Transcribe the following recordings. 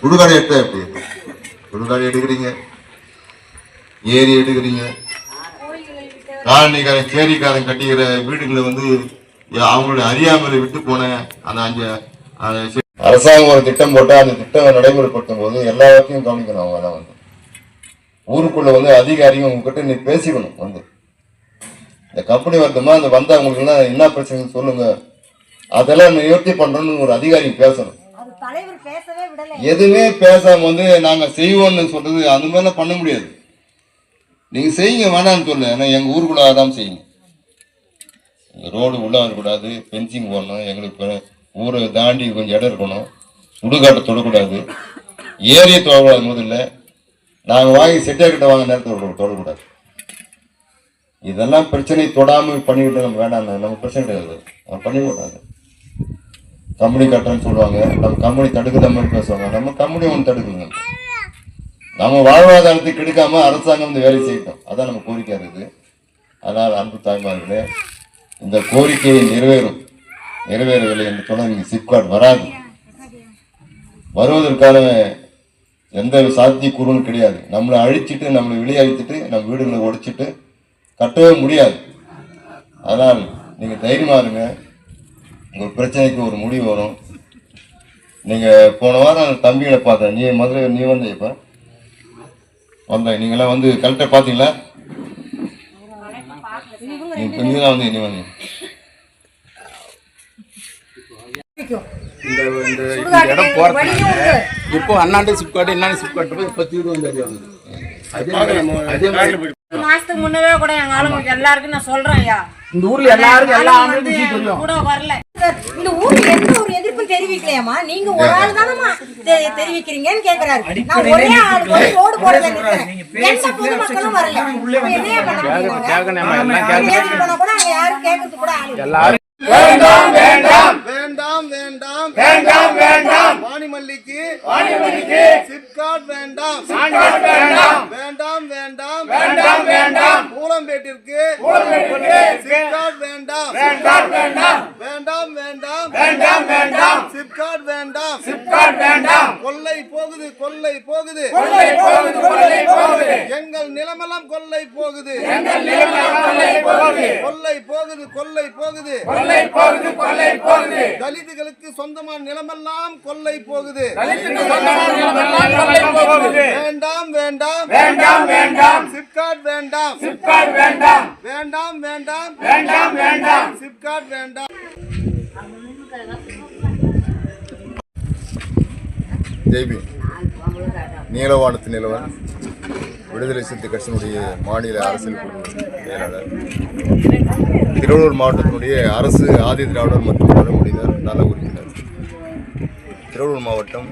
சுடுகாடு எடுத்தா எப்படி இருக்கும்? சுடுகாடு எடுக்கிறீங்க? ஏரி எடுக்கிறீங்க? காலனிக்காரன் சேரிக்காரன் கட்டிக்கிற வீடுகளை வந்து அவங்களுடைய அறியாமலை விட்டு போன அந்த அஞ்சு அரசாங்கம் ஒரு திட்டம் போட்டால் அந்த திட்டம் நடைமுறைப்படுத்தும் போது எல்லாத்தையும் கவனிக்கணும் அவங்க வந்து. ஊருக்குள்ள வந்து அதிகாரிங்க உங்ககிட்ட நீ பேசிக்கணும் வந்து. இந்த கம்பெனி வருதுமா? அந்த வந்தவங்களுக்கு எல்லாம் என்ன பிரச்சனைன்னு சொல்லுங்க. அதெல்லாம் நிவர்த்தி பண்றோம்னு ஒரு அதிகாரி பேசணும். தலைவர் பேசவே விடல. எதுவுமே பேசாம வந்து நாங்க செய்வோம்னு சொல்றது அந்த மாதிரிலாம் பண்ண முடியாது. நீங்க செய்யுங்க வேணாம்னு சொல்லு. ஏன்னா எங்க ஊருக்குள்ள அதான் செய்யுங்க. ரோடு உள்ள வரக்கூடாது பென்சிங் போடணும் எங்களுக்கு ஊரை தாண்டி கொஞ்சம் இடம் இருக்கணும். சுடுகாட்டை தொடக்கூடாது. ஏரியை தொடக்கூடாது முதல்ல. நாங்கள் வாங்கி செட்டியார்கிட்ட வாங்க நேரத்தில் தொடக்கூடாது. இதெல்லாம் பிரச்சனை தொடாமல் பண்ணிக்கிட்டு நம்ம வேண்டாம். நம்ம பிரச்சனை கிடையாது. நம்ம பண்ணிக்கூடாது. கம்பெனி கட்டுறேன்னு சொல்லுவாங்க. நம்ம கம்பெனி தடுக்கிற மாதிரி பேசுவாங்க. நம்ம கம்பெனி ஒன்று தடுக்குங்க நம்ம வாழ்வாதாரத்தை கெடுக்காம அரசாங்கம் வந்து வேலை செய்யட்டும். அதான் நம்ம கோரிக்கை இருக்குது அதனால் அன்பு தாய்மார்களே இந்த கோரிக்கையை நிறைவேறும். நிறைவேறவில்லை என்று சொன்னால் நீங்கள் சிப்காட் வராது. வருவதற்கான எந்த சாத்தியக்கூறும் கிடையாது. நம்மளை அழிச்சிட்டு நம்மளை வெளியழிச்சிட்டு நம்ம வீடுகளை உடைச்சிட்டு கட்டவே முடியாது. அதனால் நீங்கள் தைரியமாக இருங்க. உங்கள் பிரச்சனைக்கு ஒரு முடிவு வரும். நீங்கள் போன வாரம் தம்பிகளை பார்த்தேன். நீ மதுரை நீ வந்த இப்போ? வந்த நீங்களாம் வந்து கரெக்டாக பார்த்தீங்களா? நீ கொஞ்சம் தான் வந்து நீ வந்தீங்க. இந்த இந்த இடம் போறதுனால இப்போ அண்ணாண்டு சிப்காட்டு என்னாண்டு சிப்காட்டு இப்போ தீர்வு அதே மாதிரி முன்னவே கூட ஆளுங்களுக்கு எல்லாருக்கும் நான் சொல்றேன் ஐயா. இந்த ஊர்ல எல்லாருக்கும் எல்லா விஷயம் தெரியும். கூட வரல. இந்த ஊர்ல எந்த ஒரு எதிர்ப்பும் தெரிவிக்கலையாமா நீங்க ஒரு ஆள் தானமா தெரிவிக்கிறீங்கன்னு கேக்குறாரு. நான் ஒரே ஆள் போய் ரோடு போடல நிக்கிறேன். எந்த பொதுமக்களும் வரல. என்னையா பண்ண கூட அங்க யாரும் கேட்கறதுக்கு கூட ஆள். எல்லாரும். வேண்டாம் வேண்டாம். வேண்டாம் வேண்டாம். வாணிமல்லிக்கு வாணிமல்லிக்கு சிப்காட் வேண்டாம். வேண்டாம் வேண்டாம் வேண்டாம் வேண்டாம் வேண்டாம். பூலம்பேட்டிற்கு பூலம்பேட்டிற்கு சிப்காட் வேண்டாம். வேண்டாம் வேண்டாம். வேண்டாம் வேண்டாம். வேண்டாம் வேண்டாம். சிப்காட் வேண்டாம். சிப்காட் வேண்டாம். கொள்ளை போகுது கொள்ளை போகுது. கொள்ளை போகுது கொள்ளை போகுது. எங்கள் நிலமெல்லாம் கொள்ளை போகுது. எங்கள் நிலமெல்லாம் கொள்ளை போகுது. கொள்ளை போகுது கொள்ளை போகுது. கொள்ளை போகுது கொள்ளை போகுது. தலித்துகளுக்கு சொந்தமான நிலமெல்லாம் கொள்ளை போகுது. வேண்டாம் வேண்டாம். வேண்டாம் வேண்டாம். வேண்டாம். சிப்காட் வேண்டாம். வேண்டாம் வேண்டாம். வேண்டாம் வேண்டாம். சிப்காட் வேண்டாம். ஜெய்பி நீலவானத்து நிலவன் விடுதலை சிறுத்தை கட்சியினுடைய மாநில அரசியல் செயலாளர். திருவள்ளூர் மாவட்டத்தினுடைய அரசு ஆதி திராவிடர் மற்றும் பழங்குடியினர் நல உறுப்பினர் திருவள்ளூர் மாவட்டம்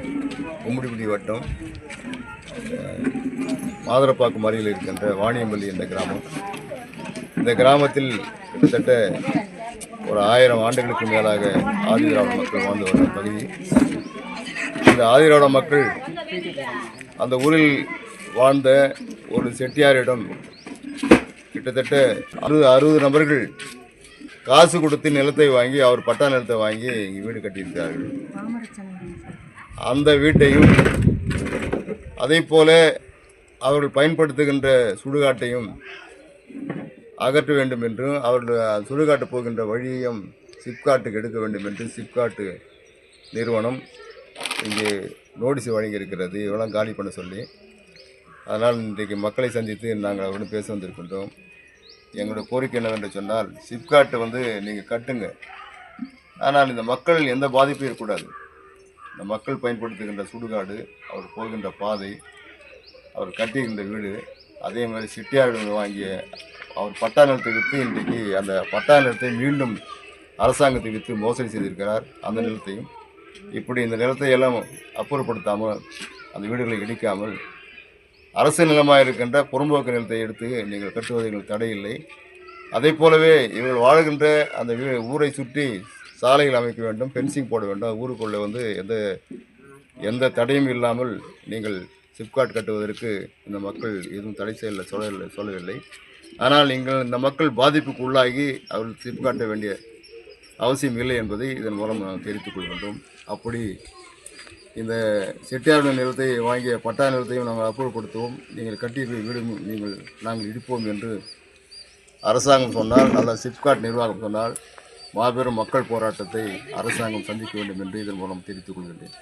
கும்மிடிக்குடி வட்டம் மாதரப்பாக்கம் அருகில் இருக்கின்ற வாணியம்பள்ளி என்ற கிராமம். இந்த கிராமத்தில் கிட்டத்தட்ட ஒரு ஆயிரம் ஆண்டுகளுக்கு மேலாக ஆதிதிராவிட மக்கள் வாழ்ந்து வரும் பகுதி. இந்த ஆதிராட மக்கள் அந்த ஊரில் வாழ்ந்த ஒரு செட்டியாரிடம் கிட்டத்தட்ட அறுபது அறுபது நபர்கள் காசு கொடுத்து நிலத்தை வாங்கி அவர் பட்டா நிலத்தை வாங்கி இங்கே வீடு கட்டியிருக்கிறார்கள். அந்த வீட்டையும் அதே போல அவர்கள் பயன்படுத்துகின்ற சுடுகாட்டையும் அகற்ற வேண்டும் என்றும் அவர்கள் சுடுகாட்டு போகின்ற வழியையும் சிப்காட்டுக்கு எடுக்க வேண்டும் என்று சிப்காட்டு நிறுவனம் இங்கே நோட்டீஸ் வழங்கியிருக்கிறது. இவெல்லாம் காலி பண்ண சொல்லி. அதனால் இன்றைக்கு மக்களை சந்தித்து நாங்கள் அவருடன் பேச வந்திருக்கின்றோம். எங்களோட கோரிக்கை என்னவென்று சொன்னால் சிப்காட்டு வந்து நீங்கள் கட்டுங்க. ஆனால் இந்த மக்கள் எந்த பாதிப்பும் இருக்கக்கூடாது. இந்த மக்கள் பயன்படுத்துகின்ற சுடுகாடு அவர் போகின்ற பாதை அவர் கட்டியிருந்த வீடு அதே மாதிரி செட்டியாரிடம் வாங்கிய அவர் பட்டா நிலத்தை விற்று இன்றைக்கு அந்த பட்டா நிலத்தை மீண்டும் அரசாங்கத்தை விற்று மோசடி செய்திருக்கிறார். அந்த நிலத்தையும் இப்படி இந்த நிலத்தை எல்லாம் அப்புறப்படுத்தாமல் அந்த வீடுகளை இடிக்காமல் அரசு நிலமாக இருக்கின்ற புறம்போக்கு நிலத்தை எடுத்து நீங்கள் கட்டுவதற்கு தடையில்லை. தடை இல்லை அதே போலவே இவர்கள் வாழ்கின்ற அந்த வீ ஊரை சுற்றி சாலைகள் அமைக்க வேண்டும் ஃபென்சிங் போட வேண்டும். ஊருக்குள்ளே வந்து எந்த எந்த தடையும் இல்லாமல் நீங்கள் சிப்காட் கட்டுவதற்கு இந்த மக்கள் எதுவும் தடை செய்யல சொல்லவில்லை சொல்லவில்லை. ஆனால் நீங்கள் இந்த மக்கள் பாதிப்புக்கு உள்ளாகி அவர்கள் சிப்காட்ட வேண்டிய அவசியம் இல்லை என்பதை இதன் மூலம் நாம் தெரிவித்துக் கொள்கின்றோம் அப்படி இந்த செட்டியாருடைய நிலத்தை வாங்கிய பட்டா நிலத்தையும் நாங்கள் அப்புறப்படுத்துவோம். நீங்கள் கட்டிய வீடும் நீங்கள் நாங்கள் இடிப்போம் என்று அரசாங்கம் சொன்னால் நல்ல சிப்காட் நிர்வாகம் சொன்னால் மாபெரும் மக்கள் போராட்டத்தை அரசாங்கம் சந்திக்க வேண்டும் என்று இதன் மூலம் தெரிவித்துக் கொள்கின்றேன்.